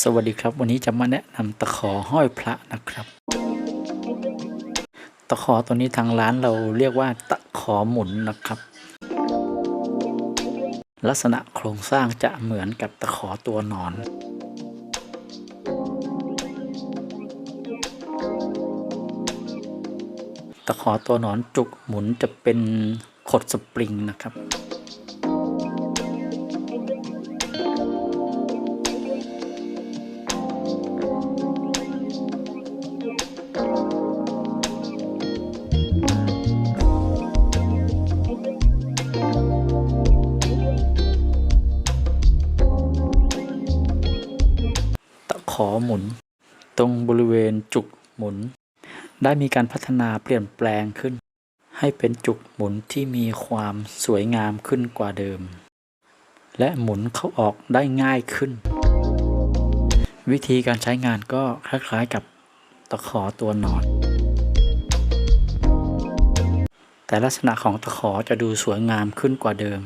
สวัสดีครับวันนี้จะมาแนะนำตะขอห้อยพระนะครับ ตะขอตัวนี้ทางร้านเราเรียกว่าตะขอหมุนนะครับ ลักษณะโครงสร้างจะเหมือนกับตะขอตัวนอน ตะขอตัวนอนจุกหมุนจะเป็นขดสปริงนะครับ ตะขอหมุน ตรงบริเวณจุกหมุน ได้มีการพัฒนาเปลี่ยนแปลงขึ้น ให้เป็นจุกหมุนที่มีความสวยงามขึ้นกว่าเดิม และหมุนเข้าออกได้ง่ายขึ้นวิธีการใช้งานก็คล้ายๆกับ ตะขอตัวหนอน แต่ลักษณะของตะขอจะดูสวยงามขึ้นกว่าเดิม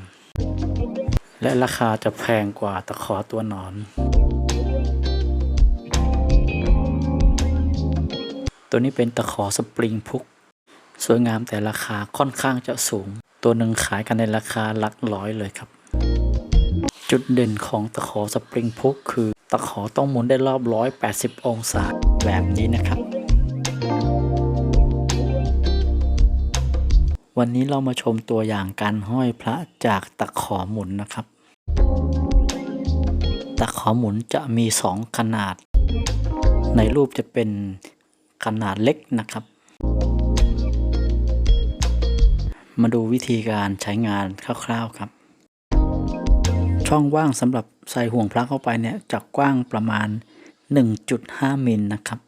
และราคาจะแพงกว่าตะขอตัวหนอน ตัวนี้เป็นตะขอสปริงพุก สวยงามแต่ราคาค่อนข้างจะสูง ตัวหนึ่งขายกันในราคาหลักร้อยเลยครับ จุดเด่นของตะขอสปริงพุกคือตะขอต้องหมุนได้รอบ 180 องศา แบบนี้นะครับ วันนี้เรามาชมตัวอย่างการห้อยพระจากตะขอหมุนนะครับ ตะขอหมุนจะมี 2 ขนาด ในรูปจะเป็นขนาดเล็กนะครับ มาดูวิธีการใช้งานคร่าวๆครับช่องว่างสำหรับใส่ห่วงพระเข้าไปเนี่ยจะกว้างประมาณ 1.5 มิลนะครับ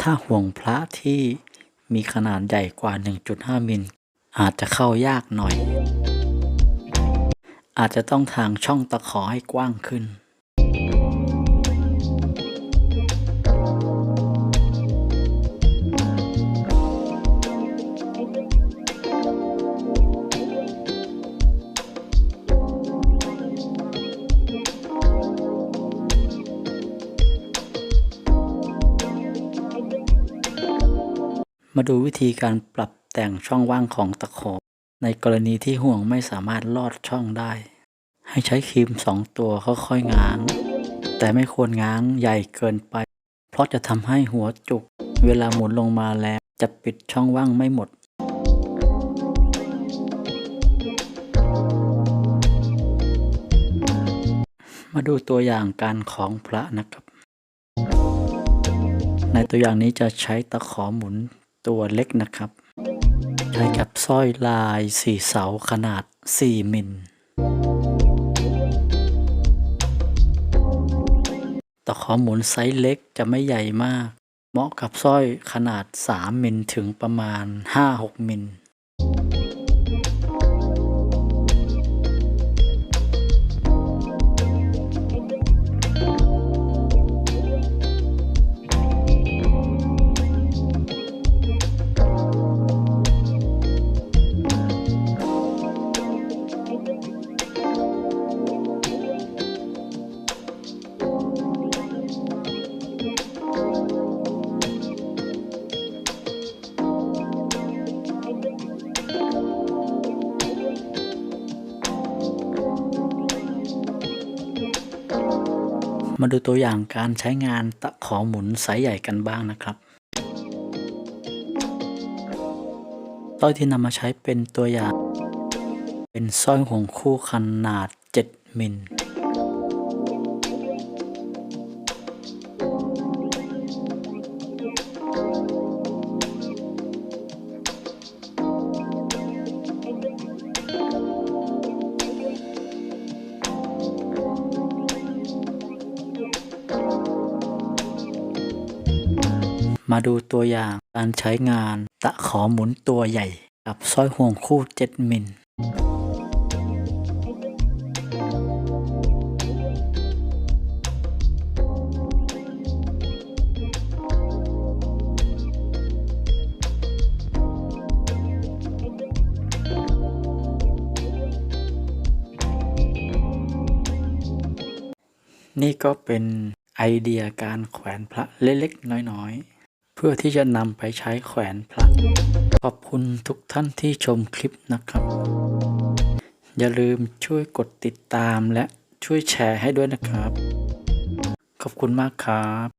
ถ้าห่วงพระที่มีขนาดใหญ่กว่า 1.5 มิล อาจจะเข้ายากหน่อย อาจจะต้องทางช่องตะขอให้กว้างขึ้น มาดูวิธีการปรับแต่งช่องว่างของตะขอ ในกรณีที่ห่วงไม่สามารถลอดช่องได้ ให้ใช้ครีมสองตัวค่อยๆง้าง แต่ไม่ควรง้างใหญ่เกินไป เพราะจะทำให้หัวจุก เวลาหมุนลงมาแล้วจะปิดช่องว่างไม่หมดมาดูตัวอย่างการของพระนะครับ ในตัวอย่างนี้จะใช้ตะขอหมุน ตัวเล็กนะครับใช้กับสร้อยลายสี่เสาขนาด 4 มิลตะขอหมุนไซส์เล็กจะไม่ใหญ่มาก เหมาะกับสร้อยขนาด 3 มิลถึงประมาณ 5-6 มิล มาดูตัวอย่างการใช้งานตะขอหมุนไซส์ใหญ่กันบ้างนะครับสร้อยที่นำมาใช้เป็นตัวอย่าง เป็นสร้อยห่วงคู่ขนาด 7 มิล มาดูตัวอย่างการใช้งานตะขอหมุนตัวใหญ่ กับสร้อยห่วงคู่ 7 มิลนี่ก็เป็นไอเดียการแขวนพระเล็กๆน้อยๆ พื่อที่จะนำไปใช้แขวนพระขอบคุณทุกท่านที่ชมคลิปนะครับ อย่าลืมช่วยกดติดตามและช่วยแชร์ให้ด้วยนะครับ ขอบคุณมากครับ